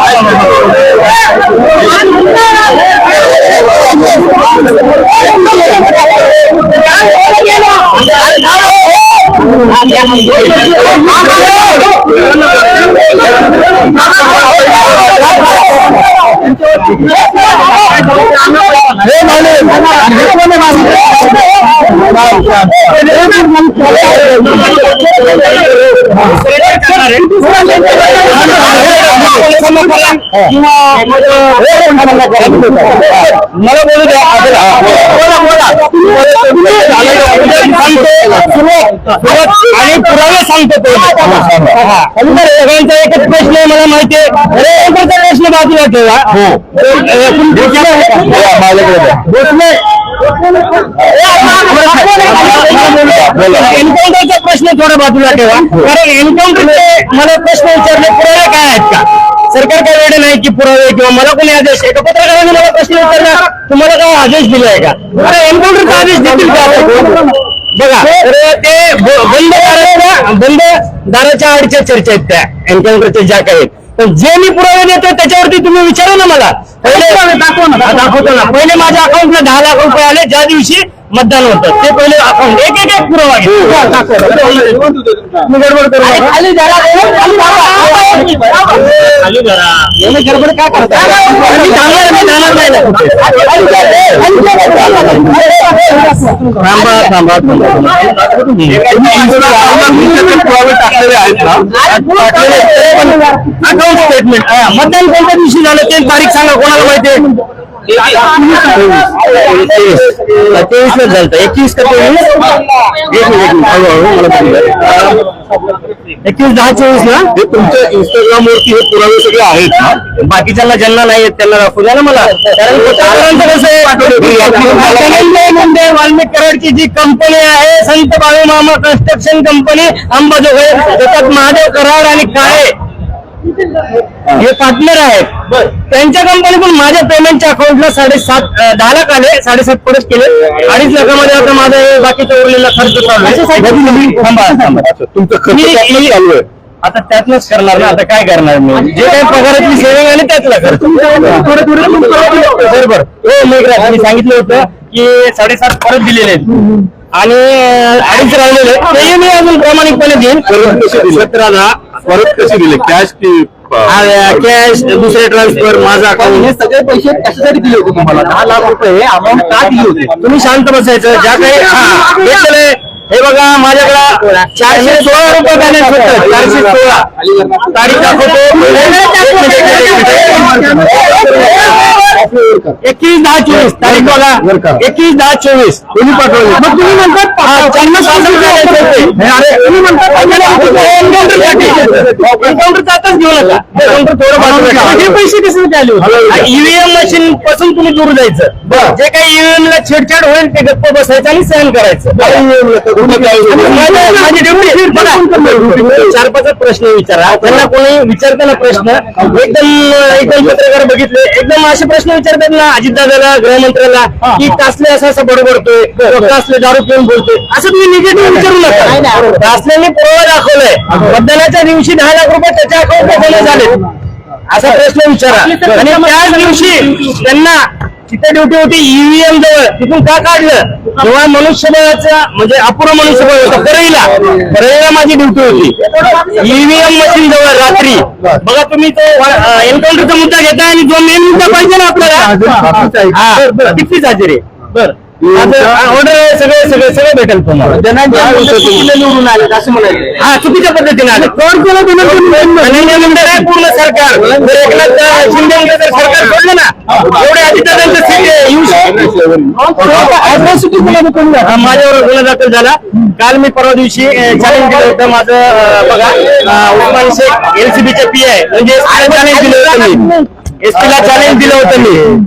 हे आयुक्त हे माने हे कोण मला बोलू द्या आणि पुरावे सांगतो तो सगळ्यांचा एकच प्रश्न आहे मला माहिती आहे अरे एकच प्रश्न बाजूला ठेवा एन्काउंटरचा प्रश्न थोडा बाजूला ठेवा. कारण एन्काउंटरचे मला प्रश्न विचारले पुरावे काय आहेत का? सरकार काय वेळ नाही की पुरावे किंवा मला कोणी आदेश एका पत्रकाराने मला प्रश्न विचारला तुम्हाला काय आदेश दिलाय का? अरे एन्काउंटरचा आदेश देतील का बघा तर ते ब- बंद दाराच्या बंद दाराच्या आडच्या चर्चा आहेत त्या एन्काउंटरच्या ज्या काही आहेत. पण जे मी पुरावे देतो त्याच्यावरती तुम्ही विचारा ना मला. पहिले दाखवतो ना. पहिले माझ्या अकाउंटला दहा लाख रुपये आले ज्या दिवशी मतदान होतं ते पहिले अकाउंट एक एक एक पुरावा गडबड काय करता मी जाणार मी जाणार नाही ना कुठे. थांबा थांबा पुरावे टाकलेले आहेत ना अकाउंट स्टेटमेंट मतदान कोणत्या दिवशी झालं ते तारीख सांगा कोणाला माहिती आहे तेवीस ला झालं एकवीस का तेवीस एक मिनिट, हळूहळू मला. एकवीस दहा चोवीस ना हे तुमच्या इंस्टाग्राम वरती हे पुरावे सगळे आहेत ना? बाकीच्यांना ज्यांना नाही आहेत त्यांना दाखवू द्या ना मला. कारण कसं आहे मुंडे वाल्मिक कराडची जी कंपनी आहे संत बाळू मामा कन्स्ट्रक्शन कंपनी अंबाजोगाई त्याच्यात महादेव कराड आणि काळे. हे पार्टनर आहेत. त्यांच्या कंपनीतून माझ्या पेमेंटच्या अकाउंटला साडेसात दहा लाख आले. साडेसात परत केले. अडीच लाखामध्ये आता माझा हे बाकीचा उरलेला खर्च चालू आहे. थांबा थांबा. अच्छा तुमचं खर्च मी- त्यातनं मी- चालू आहे. आता त्यातनच करणार ना आता काय करणार मी? जे काही पगारातली सेविंग आहे. त्यातला खर्च. बरोबर हो मेघराज मी सांगितलं होतं की साडेसात परत दिलेले आहेत. आणि अडीच राहिलेले. तेही मी अजून प्रामाणिकपणे देईन. सतराला परत कसे दिले? कॅश की कॅश दुसरे ट्रान्सफर माझा अकाउंट सगळे पैसे कशासाठी दिले होते तुम्हाला? दहा लाख रुपये अमाऊंट का दिली होती? तुम्ही शांत बसायचं ज्या काही हा, हे हे बघा माझ्याकडे चारशे सोळा रुपये बॅलन्स होतं चारशे सोळा. तारीख दाखवतो. एकवीस दहा चोवीस. तारीख बघा. एकवीस दहा चोवीस. कोणी पाठवले मग तुम्ही म्हणतात हा, पन्नास हजार द्यायचे होते. अरे, तुम्ही म्हणतात एन्काउंटरचा आताच घेऊ पैसे आले ईव्हीएम मशीन पासून तुम्ही दूर जायचं. जे काही ईव्हीएम ला छेडछाड होईल ते गप्प बसायचं आणि सहन करायचं. ड्युटी बघा चार पाच प्रश्न विचारा. त्यांना कोणी विचारताना प्रश्न? एकदम एकदम पत्रकार बघितले. एकदम असे प्रश्न विचारतात ना अजितदादाला गृहमंत्र्याला की कासले असं असं बडबडतोय कासले दारू पिऊन बोलतोय. असं तुम्ही निगेटिव्ह विचारू नका. कासलेने पुरावा दाखवलाय. मतदानाच्या दिवशी दहा लाख रुपये त्याच्या अकाउंटला जमा झाले असा प्रश्न विचारा. आणि त्याच दिवशी त्यांना तिथे ड्युटी होती ईव्हीएम जवळ. तिथून का काढलं? जेव्हा मनुष्यबळाचा म्हणजे अपुरं मनुष्यबळ होतं परळीला. परळीला माझी ड्युटी होती. ईव्हीएम मशीन जवळ रात्री. बघा तुम्ही तो एन्काउंटरचा मुद्दा घेताय आणि जो मेन मुद्दा पाहिजे ना आपल्याला. हा. कितीच हजेरी बर. ऑर्डर सगळे सगळे सगळे भेटेल तुम्हाला. निवडून आले असं म्हणाले. हा चुकीच्या पद्धतीने आले. मुंडे नाही पूर्ण सरकार. एकनाथ शिंदे जर सरकार सोडलं ना. एवढे हा, माझ्यावर गुन्हा दाखल झाला. काल मी परवा दिवशी चॅलेंज दिलं होतं माझं बघा. उस्मान शेख एलसीबीचे पी आहे म्हणजे चॅलेंज दिलं होतं मी. एसपी ला चॅलेंज दिलं होतं मी.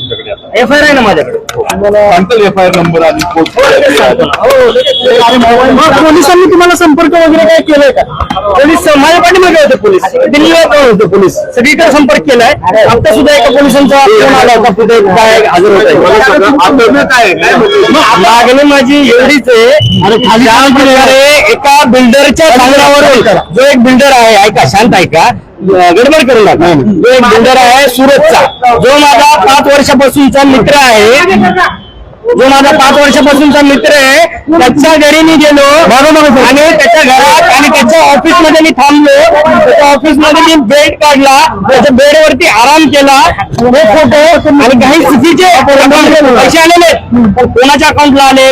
एफ आय आर आहे ना माझ्याकडे एफ आय आर नंबर आणि मग पोलिसांनी तुम्हाला संपर्क वगैरे काय केलाय का पोलीस माझ्या पाठीमागे होते पोलीस दिल्लीला पण होते पोलीस सगळीकडे संपर्क केलाय आता सुद्धा एका पोलिसांचा फोन आला होता कुठे काय हजर होत काय म्हणजे मागणी माझी एवढीच आहे ज्या प्रकारे एका बिल्डरच्या सांगण्यावरून जो एक बिल्डर आहे ऐका शांत ऐका गडबड करू नका. एक बिल्डर आहे सुरतचा जो माझा पाच वर्षापासूनचा मित्र आहे. जो माझा पाच वर्षापासूनचा मित्र आहे त्याच्या घरी मी गेलो. आणि त्याच्या घरात आणि त्याच्या ऑफिसमध्ये मी थांबलो. त्याच्या ऑफिसमध्ये मी बेड काढला. त्याच्या बेडवरती आराम केला. हे फोटो आणि काही चुकीचे पैसे आलेले कोणाच्या अकाउंटला आले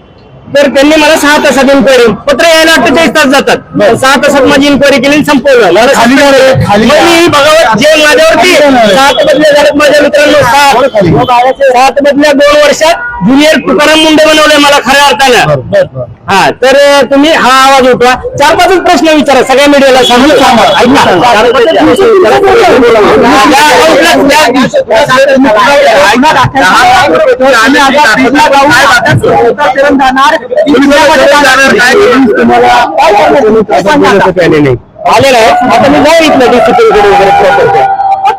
तर त्यांनी मला सहा तासात इन्क्वायरी पत्र यायला अठ्ठेचाळीस तास जातात. सहा तासात माझी इन्क्वायरी केली संपवलं. मी बघावं जे माझ्यावरती सात बदल्या झाल्यात माझ्या मित्रांनो सात सात बदल्या दोन वर्षात ज्युनियर तुकाराम मुंडे बनवले मला खऱ्या अर्थानं. हा तर तुम्ही हा आवाज उठवा. चार पाचच प्रश्न विचारा सगळ्या मीडियाला सांगून सांगा. ऐका. आलेला आहे आता मी जाऊ इथलं डीसीपी वगैरे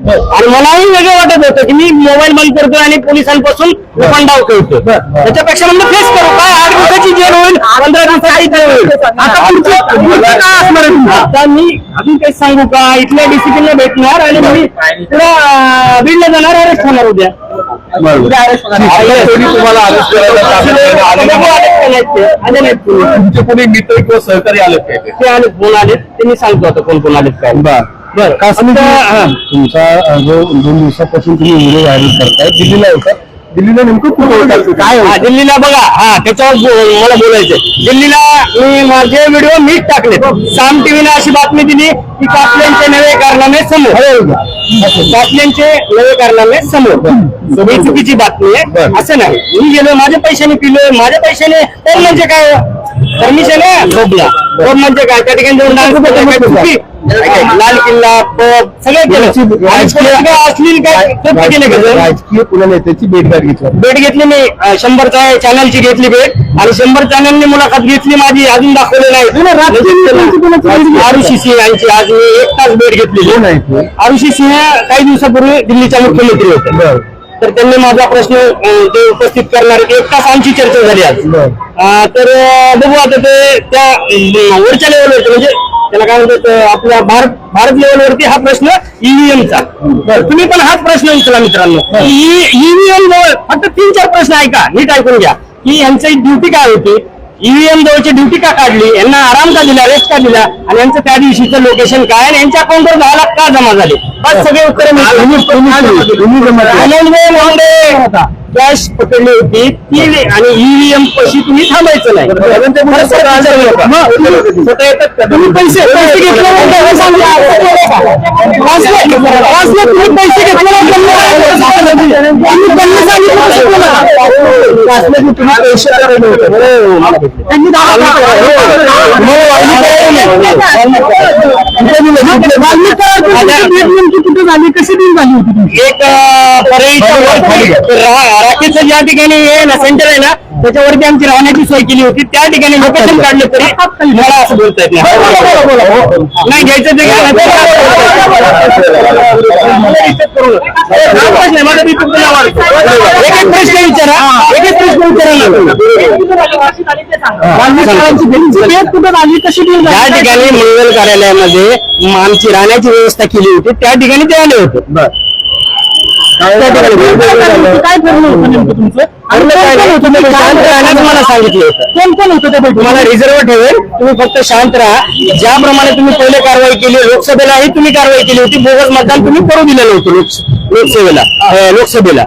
आणि मलाही वेगळं वाटत होतं की मी मोबाईल बंद करतोय आणि पोलिसांपासून डाव खेळतो त्याच्यापेक्षा म्हणलं फेस करू. काय आठ दिवसाची जेल होईल? पंधरा दिवसाची जेल होईल. आता पुढची पुढचं काय असणार आहे? आता मी अजून काही सांगू का? इथल्या डिसिप्लिनला भेटणार आणि मी तुला बीडला जाणार अरेस्ट होणार उद्या. कोणी तुम्हाला अरेस्ट करायला सांगितलं आले बघू नाही. आलेत का नाहीत ते. आले नाहीत कोणी. तुमचे कोणी मित्र किंवा सहकारी आले काय ते ते आलेत कोण आलेत? ते मी सांगतो आता कोण कोण आलेत काय. बरं. आता, हा. तुमचा जो दोन दिवसापासून तुम्ही व्हिडिओ व्हायरल करताय दिल्लीला होता. दिल्लीला नेमकं कुठं काय हा दिल्लीला बघा. हा त्याच्यावर बो- मला बोलायचंय. दिल्लीला मी माझे व्हिडिओ मीच टाकले साम टीव्हीने अशी बातमी दिली की कापल्यांचे नवे कारनामे समोर. कापल्यांचे नवे कारनामे समोर. ही चुकीची बातमी आहे. असं नाही. मी गेलो माझ्या पैशाने पिलोय माझ्या पैशाने तर म्हणजे काय? परमिशन आहे? रोबला रोब म्हणजे काय? त्या ठिकाणी जाऊन डान्स काय? लाल किल्ला पब सगळं केलं. आणि कोणी काय अश्लील काय कृत्य केले का जर? राजकीय पुन्हा नेत्याची भेटगाठ घेतली. भेट घेतली मी. अं, शंभरचा चॅनलची घेतली भेट. आणि शंभर चॅनलने मुलाखत घेतली माझी. अजून दाखवली नाही. आरुषी सिंह यांची आज मी एक तास भेट घेतली. कोण आहे ते? आरुषी सिंह काही दिवसापूर्वी दिल्लीच्या मुख्यमंत्री होते. तर त्यांनी माझा प्रश्न अं, ते उपस्थित करणार एक तास आमची चर्चा झाली आज. अं, तर अं, बघू आता ते त्या अं, वरच्या लेवलवरती म्हणजे त्याला काय म्हणतात आपल्या भारत भारत लेवलवरती हा प्रश्न ईव्हीएमचा तुम्ही पण हाच प्रश्न विचारा मित्रांनो. ईव्हीएम जवळ फक्त तीन चार प्रश्न ऐका नीट ऐकून घ्या. की यांची ड्युटी काय होती? ईव्हीएम जवळची ड्युटी का काढली? यांना आराम का दिला रेस्ट का दिला? आणि यांचं त्या दिवशीचं लोकेशन काय? आणि यांच्या अकाउंटवर दहा लाख का जमा झाले? बस सगळे उत्तर कॅश पकडली होती ती आणि ईव्हीएम पशी तुम्ही थांबायचं नाही? तुम्ही पैसे पैसे घेतले पैसे बोला. पैसे कुठे झाली कशी डील झाली होती एक परळीच्या वरती रा- राकेशचं ज्या ठिकाणी हे ना सेंटर आहे ना त्याच्यावरती आमची राहण्याची सोय केली होती. त्या ठिकाणी लोकेशन काढले तरी मला असं बोलता येत नाही. नाही घ्यायचं ते मला मी. एक एक प्रश्न विचारा. एक एक प्रश्न विचारा ना. तुम्ही. त्या ठिकाणी मंगल कार्यालयामध्ये आमची राहण्याची व्यवस्था केली होती त्या ठिकाणी ते आले होते. काय ठरलं होतं नेमकं तुमचं? ठरलं काय नाही. तुम्ही शांत राहण्याचं मला सांगितलं होतं. कोण कोण होतं त्या तुम्हाला रिझर्व ठेवेल. तुम्ही फक्त शांत राहा. ज्याप्रमाणे तुम्ही पहिले कारवाई केली लोकसभेलाही तुम्ही कारवाई केली होती. बोगस मतदान तुम्ही करू दिलेलं होतं लोक- लोकसेवेला अं, लोकसभेला.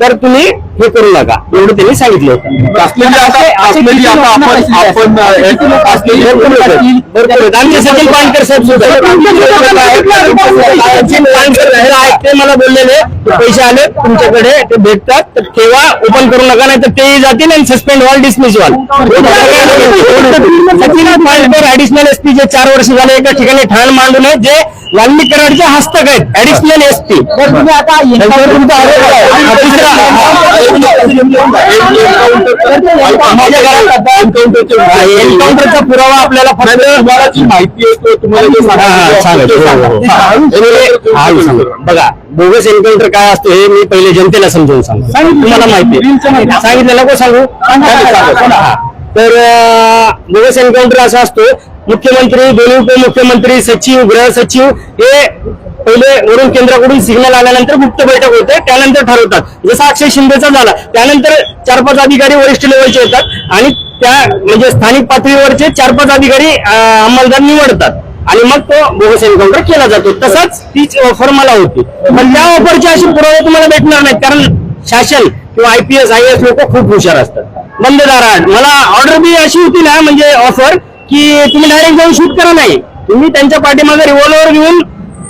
तर तुम्ही हे करू नका. एवढं त्यांनी सांगितलं होतं. असलेली आता असलेली आता आपण आपण अ, असलेली भरपूर आहेत. आमचे सचिन पानकर साहेब सुद्धा सचिन पानकर साहेब आहेत. ते मला बोललेले. की पैसे आले. तुमच्याकडे ते भेटतात. तर ठेवा. ओपन करू नका नाही तर तेही जातील आणि सस्पेंड व्हाल डिसमिस व्हाल. सचिन पानकर ऍडिशनल एसपी जे चार वर्ष झाले एका ठिकाणी ठाण मांडून आहेत जे वाल्मिक कराडचे हस्तक आहेत ऍडिशनल. माझ्या घरात एन्काउंटरचा पुरावा आपल्याला फक्त माहिती हा, हा, हो, हो, हो. हा. बघा बोगस एन्काउंटर काय असतो हे मी पहिले जनतेला समजावून सांगतो तुम्हाला माहिती. सांगितलं नको सांगू हा. तर दिवस एन्काउंटर असा असतो मुख्यमंत्री दोन्ही उपमुख्यमंत्री सचिव गृह सचिव हे पहिले वरून केंद्राकडून सिग्नल आल्यानंतर गुप्त बैठक होते त्यानंतर ठरवतात. जसा अक्षय शिंदेचा झाला त्यानंतर चार पाच अधिकारी वरिष्ठ लेवलचे येतात आणि त्या म्हणजे स्थानिक पातळीवरचे चार पाच अधिकारी अंमलदार निवडतात. आणि मग तो बोगस एन्काउंटर केला जातो. तसाच तीच ऑफर मला होती. पण त्या ऑफरची अशी पुरावे तुम्हाला भेटणार नाहीत कारण शासन किंवा आयपीएस आय एस लोक खूप हुशार असतात. बंद दारात मला ऑर्डर बी अशी होती ना म्हणजे ऑफर की तुम्ही डायरेक्ट जाऊन शूट करा नाही. तुम्ही त्यांच्या पाठीमागे रिव्हॉल्वर घेऊन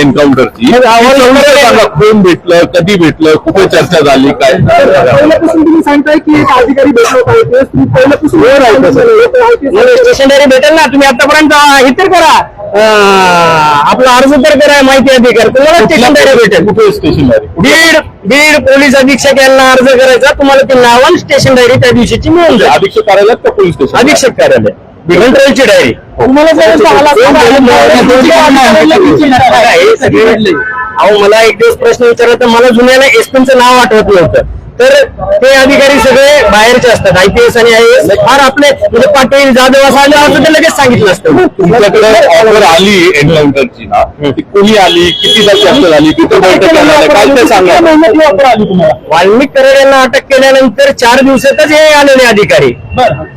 एन्काउंटरची. कोण भेटलं कधी भेटलं कुठे चर्चा झाली काय पहिल्यापासून तुम्ही सांगताय की एक अधिकारी भेटलो पाहिजे तुम्ही पहिल्यापासून स्टेशनरी भेटेल ना तुम्ही आतापर्यंत हे तर करा. आपला अर्ज तर करा माहिती अधिकार. तुम्हाला स्टेशनरी भेटेल. कुठे स्टेशनरी बीड बीड पोलीस अधीक्षक यांना अर्ज करायचा. तुम्हाला ते नावान स्टेशन डायरी त्या दिवशीची मिळून जाईल. अधीक्षक कार्यालयात का पोलीस स्टेशन अधीक्षक कार्यालय कंट्रोलची डायरी तुम्हाला हे सगळे- अहो मला एक दिवस प्रश्न विचारला तर मला जुन्याला एसपीचं नाव आठवत नव्हतं तर ते अधिकारी सगळे बाहेरचे असतात आयपीएस आणि आय एस फार आपले म्हणजे पाटील जाधव असं आलं असं ते लगेच सांगितलं असतं तुमच्याकडे ऑफर आली एन्काउंटरची ना ती कुणी आली कितीदा चर्चा झाली किती बैठक काय ते सांगा वाल्मिक कराड यांना अटक केल्यानंतर चार दिवसातच हे आलेले अधिकारी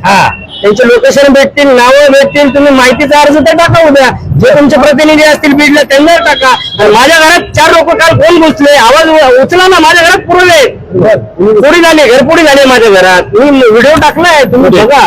हा त्यांचे लोकेशन भेटतील नावं भेटतील तुम्ही माहितीचा अर्ज तर टाका उद्या. जे तुमचे प्रतिनिधी असतील बीडला त्यांना टाका. आणि माझ्या घरात चार लोक काल कोण घुसले आवाज उचला ना माझ्या घरात पुरले पुढे झाले घरपुडी झाले माझ्या घरात. मी व्हिडिओ टाकलाय तुम्ही बघा.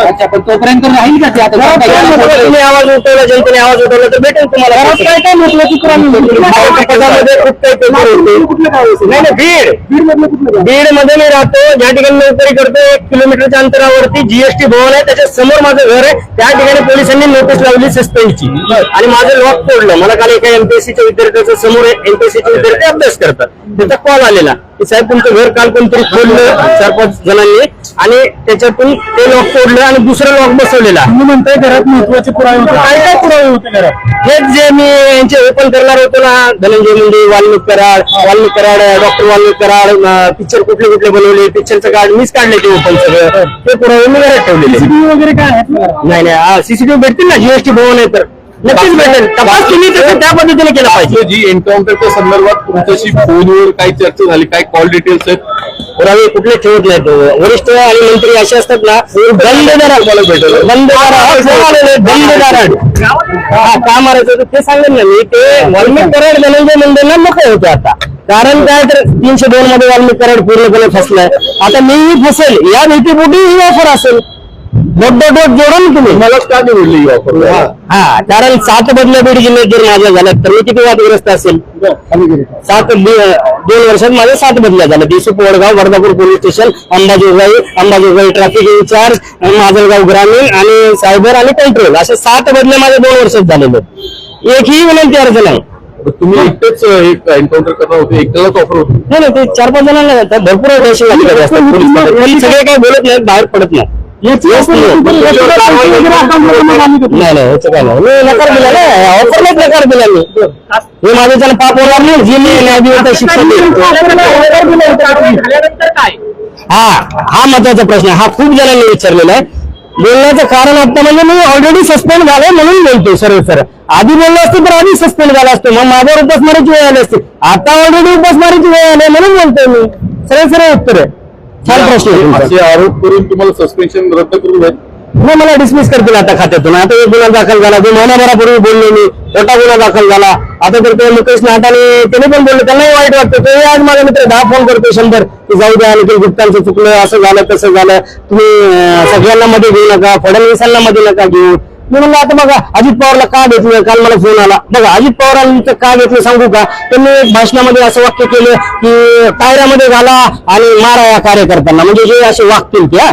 अच्छा पण तोपर्यंत राहील का ते आता? तुम्ही आवाज उठवला जनतेने आवाज उठवला तर भेटेल तुम्हाला. काय काय म्हटलं की पदामध्ये खूप काही पेपर होते नाही नाही बीड. बीडमध्ये मी राहतो. ज्या ठिकाणी नोकरी करतो एक किलोमीटरच्या अंतरावरती जीएसटी भवन आहे. त्याच्यासमोर माझं घर आहे. त्या ठिकाणी पोलिसांनी नोटीस लावली सस्पेंडची आणि माझं लॉक तोडलं मला काल एका एमपीएससीच्या विद्यार्थ्याच्या समोर एमपीएससीचे विद्यार्थी अभ्यास करतात. त्याचा कॉल आलेला. साहेब तुमचं घर काल कोणतरी खोललं चार पाच जणांनी आणि त्याच्यातून ते लॉक तोडलं आणि दुसरं लॉक बसवलेला तुम्ही म्हणताय घरात महत्त्वाचे पुरावे होते. काय काय पुरावे होते घरात? हेच जे मी यांचे ओपन करणार होतो ना धनंजय मुंडे वाल्मिक कराड वाल्मिक कराड डॉक्टर वाल्मिक कराड पिक्चर कुठले कुठले बनवले पिक्चरचं कार्ड मीच काढले ते ओपन सगळं. ते पुरावे मी घरात ठेवलेले. CCTV वगैरे काय आहेत? नाही नाही सीसीटीव्ही भेटतील ना जीएसटी भवन आहे तर. नक्कीच भेटेल. तपास तुम्ही तसं त्या पद्धतीने केला पाहिजे. जी एन्काउंटरच्या संदर्भात तुमच्याशी फोनवर काही चर्चा झाली काय कॉल डिटेल्स आहेत. पुरावे कुठले ठेवत नाहीत वरिष्ठ आणि मंत्री असे असतात ना बंद दराड बंद दराड बंद दराड हा का मारायचं होतं ते सांगेल ना मी. ते वाल्मिक कराड धनंजय मुंडेंना नको होते आता. कारण काय तर तीनशे दोन मध्ये वाल्मिक कराड पूर्णपणे फसलाय. आता मीही फसेल. या भीतीपोटी ही ऑफर असेल. डोट डोट डोट जोडा ना तुम्ही मलाच का निवडली ही. ऑफर हा कारण सात बदल्या बीड जिल्ह्यात जर माझ्या झाल्या तर मी किती वादग्रस्त असेल? सात दि- दोन वर्षात माझ्या सात बदल्या झाल्या देशूप Wadgaon Vardhapur police station Ambajogai Ambajogai traffic incharge Majalgaon ग्रामीण आणि सायबर आणि कंट्रोल असे सात बदले माझ्या दोन वर्षात झालेले एकही विनंती अर्ज नाही. तुम्ही एकटेच एक एन्काउंटर करणार होते. एकट्यालाच ऑफर होती. नाही नाही ते चार पाच जणांना जातात भरपूर. पोलीस सगळे काही बोलत नाहीत बाहेर पडत नाही येत नाही नाही नाही याचं काय नाही. मी नकार दिला ना. ऑफरलाच नकार दिला मी. हे माझ्या त्याला पाप होणार नाही. जी मी हा हा महत्त्वाचा प्रश्न हा खूप जणांनी विचारलेला आहे. बोलण्याचं कारण आता म्हणजे मी ऑलरेडी सस्पेंड झालोय म्हणून बोलतोय सरळ सरळ. आधी बोललो असतो तर आधी सस्पेंड झाला असतो. मग माझ्यावर उपासमारीची वेळ आली असते. आता ऑलरेडी उपासमारीची वेळ आली आहे म्हणून बोलतोय मी. सरळ सरळ उत्तर आहे. छान प्रश्न आहे तुमचा. असे आरोप करून तुम्हाला सस्पेन्शन रद्द करून मला डिसमिस करतील आता खात्यातून. आता एक गुन्हा दाखल झाला जो महिनाभरापूर्वी बोललो मी. मोठा गुन्हा दाखल झाला. आता तर ते मुकेश नाटाने त्याने पण बोलले त्यांनाही वाईट वाटतं. ते आज माझा मित्र दहा फोन करतो शंभर. की जाऊ द्या निखिल गुप्तांचं चुकलं असं झालं तसं झालं. तुम्ही अं, सगळ्यांना मध्ये घेऊ नका फडणवीसांना मध्ये नका घेऊ. मी म्हणलं आता बघा अजित पवारला का घेतलं काल मला फोन आला. बघा अजित पवारांचं का घेतलं सांगू का? त्यांनी भाषणामध्ये असं वाक्य केलं की पायऱ्यामध्ये घाला आणि मारा या कार्यकर्त्यांना. म्हणजे जे असे वागतील ते हा.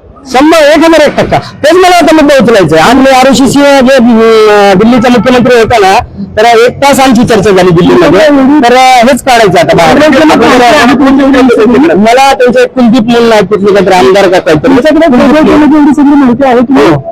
शंभर एक हजार एक टक्का. तेच मला आता मुद्दा उचलायचं. आणि आरुषी सिंह जे दिल्लीचा मुख्यमंत्री होता ना तर एक तास आमची चर्चा झाली दिल्लीमध्ये. तर हेच काढायचं आता. मला त्यांचे एक कुलदीप म्हणून आहे तिथले काहीतरी आमदार का काहीतरी. माहिती आहे की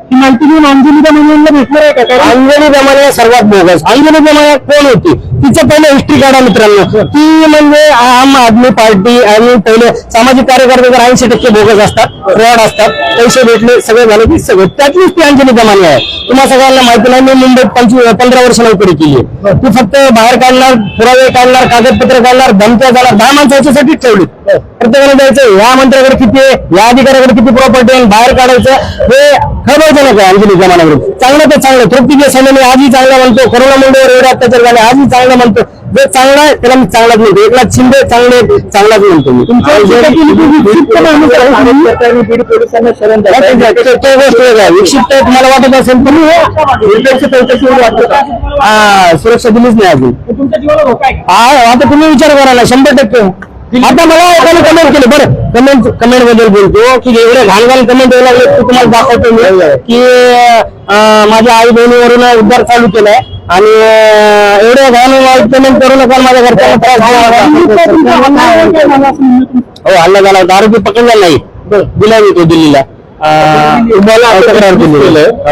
ती माहिती घेऊन अंजली दमाने भेटणार आहे का? अंजली दमाने सर्वात बोगस. अंजली दमाने कोण होती? तिचं पहिलं हिस्ट्री काढा मित्रांनो. ती म्हणजे आम आदमी पार्टी आणि पहिले सामाजिक कार्यकर्ते तर ऐंशी टक्के बोगस असतात फ्रॉड असतात. पैसे भेटले सगळे झाले की सगळं. त्यातलीच ती अंजली दमाने आहे. तुम्हाला सगळ्यांना माहिती नाही मी मुंबईत पंचवीस पंधरा वर्ष नोकरी केली. ती फक्त बाहेर काढणार पुरावे काढणार कागदपत्र काढणार धमक्या जाणार दहा माणसं याच्यासाठीच ठेवली. प्रत्येकाने द्यायचं या मंत्र्याकडे किती आहे या अधिकाऱ्याकडे किती प्रॉपर्टी आहे बाहेर काढायचं हे खबरजनक आहे अंजली जमानाकडे चांगलं तर चांगलं तृप्ती देसाईने आजही चांगला म्हणतो करोना मुंडेवर एवढे अत्याचार झाले आजही चांगला म्हणतो. जे चांगला आहे त्याला मी चांगलाच म्हणतो. एकनाथ शिंदे चांगले चांगलाच म्हणतो मी. तो गोष्ट वेगळा आहे. विक्षिप्त वाटत असेल तर? हा. सुरक्षा दिलीच नाही अजून. हा आता तुम्ही विचार करा ना शंभर टक्के. आता मला एकाने कमेंट केली. बरं कमेंट कमेंटबद्दल बोलतो. की एवढे घाण घाण कमेंट यायला लागले ते तुम्हाला दाखवतो मी. की माझ्या आई बहिणीवरून उद्धार चालू केलाय. आणि अं, एवढे घाण कमेंट करू नका माझ्या घरच्यांना त्रास झाला हो हल्ला झाला. होता आरोपी पकडला नाही. दिला मी तो दिल्लीला.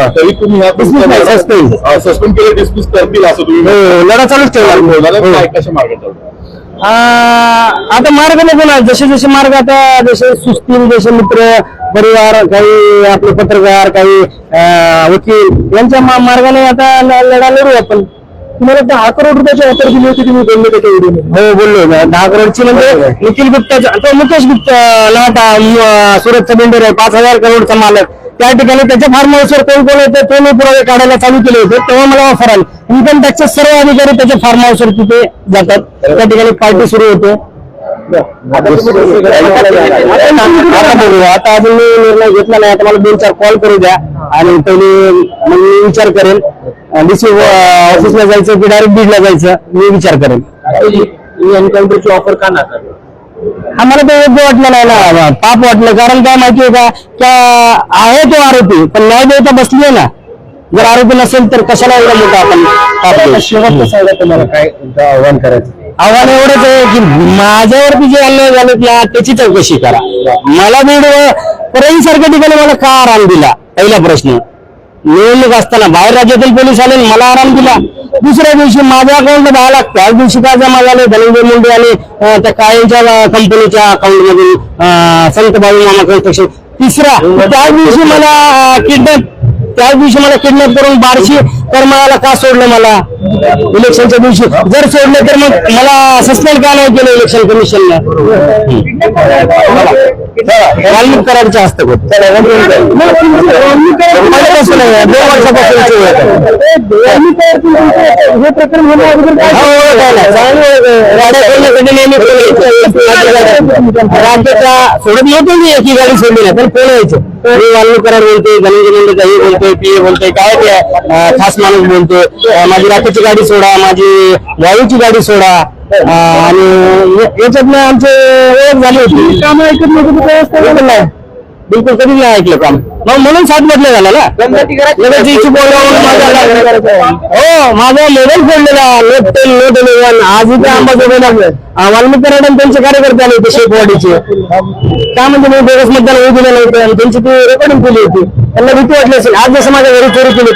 तरी तुम्ही. सस्पेंड केलं डिस्मिस करतील असं तुम्ही हो, लढा चालूच ठेवणार. हो. कशा आ, आता मार्ग नको ना. जसे जसे मार्ग आता जसे सुस्तील जसे मित्र परिवार काही आपले पत्रकार काही वकील यांच्या मार्गाने आता लढा लढू आपण. तुम्हाला दहा करोड रुपयाची ऑफर दिली होती तुम्ही बोलले त्याच्या हो बोललो दहा करोडची म्हणजे निखिल गुप्ताचा मुकेश गुप्ता लाटा सुरतचा बिल्डर आहे. पाच हजार करोडचा मालक. त्या ठिकाणी त्याच्या फार्म हाऊसवर कोण कोण होते ते मी पुरावे काढायला चालू केले होते तेव्हा मला ऑफर आली. इन्कम टॅक्सचे सर्व अधिकारी त्याच्या फार्म हाऊसवर तिथे जातात. त्या ठिकाणी पार्टी सुरू होते. आता अजून मी निर्णय घेतला नाही. आता मला दोन चार कॉल करू द्या. आणि पहिले मग मी विचार करेन. डीसी ऑफिसला जायचं की डायरेक्ट बीडला जायचं मी विचार करेन. एन्काउंटरची ऑफर का नाकारली? आम्हाला ते योग्य वाटलं नाही ना. पाप वाटलं. कारण काय माहितीये का? त्या आहे तो आरोपी पण न्याय देवता बसली आहे ना. जर आरोपी नसेल तर कशाला एवढा मोठा आपण पाप देऊ? शेवट कसं आहे तुम्हाला काय आव्हान करायचं. आव्हान एवढंच आहे की माझ्यावरती जे अन्याय झाले ना त्याची चौकशी करा. मला बीड परळी सारख्या ठिकाणी मला का आराम दिला. पहिला प्रश्न. निवडणूक असताना बाहेर राज्यातील पोलीस आले मला आराम दिला. दुसऱ्या दिवशी माझ्या अकाउंट दहा लाख. त्याच दिवशी काय जमा झाले? धनंजय मुंडे आणि त्या कायमच्या कंपनीच्या अकाउंट मधून संत भाऊ मामा कन्स्ट्रक्शन तिसरा त्याच दिवशी मला किडनॅप त्याच दिवशी मला किडनॅप करून बारशे करमाळ्याला का सोडलं मला? इलेक्शनच्या दिवशी जर सोडलं तर मग मला सस्पेंड का नाही केलं इलेक्शन कमिशननं वाल्मिक आहे, दोन वर्षापासूनची ओळख हे प्रकरण फ़ोन सोडत मी एकी गाडी सोडली पण फ़ोन यायचे? बोलतोय धनंजय मुंडे काही बोलतोय पी बोलतोय काय ते अं, खास माणूस बोलतोय. माझी रात्रीची गाडी सोडा माझी वायूची गाडी सोडा. आणि या- याच्यातनं आमचे ओळख झाली होती. कामं ऐकत नाही. बिलकुल कधीच नाही ऐकलं काम. मग म्हणून सात बदले झाला ना? हो माझा मोबाईल फोडलेला. नोट टेन नोट इलेव्हन आज इथे अंबाजोगाईला वाल्मिक कराड आणि त्यांचे कार्यकर्ते आले होते शेपवाडीचे. काय म्हणजे मी बोगस मतदान होऊ दिलं नव्हतं आणि त्यांची ती रेकॉर्डिंग केली होती. त्यांना भीती वाटली असेल. आज जसं माझ्या घरी चोरी केली.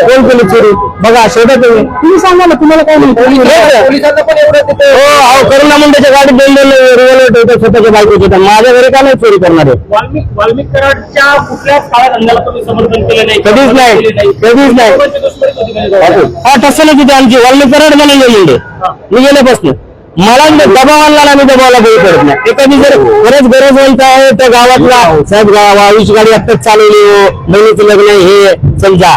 कोण केली चोरी? बघा शोधा तुम्ही. तुम्ही सांगा ना तुम्हाला काय म्हणतो हो अहो करुणा मुंडेच्या गाडीत दोन दोन रिव्हॉल्वर ठेवतात स्वतःच्या बायकोचे. तर माझ्या घरी का नाही चोरी करणार? आहे वाल्मिक वाल्मिक कराडच्या कुठल्याच काळा धंद्याला तुम्ही समर्थन केलं नाही? कधीच नाही. कधीच नाही. हा टसलं तिथे आमची. वाल्मिक कराड मुंडे मी गेल्यापासून. मला दबाव आणला ना मी दबावाला बळी पडत नाही. एखादी जर खरंच गरज म्हणता आहे तर गावातला साहेब गावा आयुष गाडी आत्ताच चालवली हो. बहिणीचं लग्न आहे, हे. समजा